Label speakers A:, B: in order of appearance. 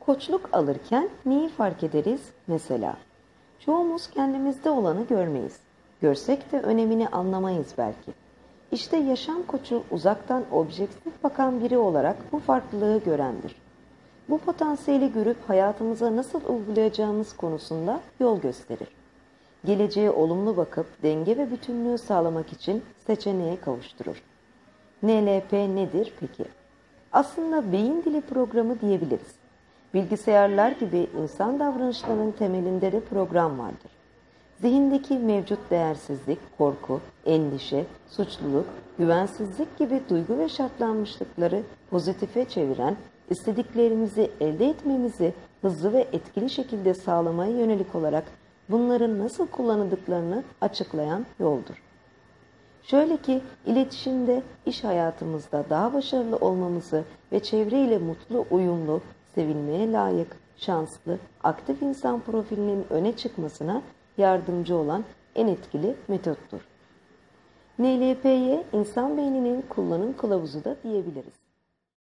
A: Koçluk alırken neyi fark ederiz mesela? Çoğumuz kendimizde olanı görmeyiz. Görsek de önemini anlamayız belki. İşte yaşam koçu uzaktan objektif bakan biri olarak bu farklılığı görendir. Bu potansiyeli görüp hayatımıza nasıl uygulayacağımız konusunda yol gösterir. Geleceğe olumlu bakıp denge ve bütünlüğü sağlamak için seçeneğe kavuşturur. NLP nedir peki? Aslında beyin dili programı diyebiliriz. Bilgisayarlar gibi insan davranışlarının temelinde de program vardır. Zihindeki mevcut değersizlik, korku, endişe, suçluluk, güvensizlik gibi duygu ve şartlanmışlıkları pozitife çeviren, istediklerimizi elde etmemizi hızlı ve etkili şekilde sağlamaya yönelik olarak bunların nasıl kullanıldıklarını açıklayan yoldur. Şöyle ki iletişimde, iş hayatımızda daha başarılı olmamızı ve çevreyle mutlu, uyumlu, sevilmeye layık, şanslı, aktif insan profilinin öne çıkmasına yardımcı olan en etkili metottur. NLP'ye insan beyninin kullanım kılavuzu da diyebiliriz.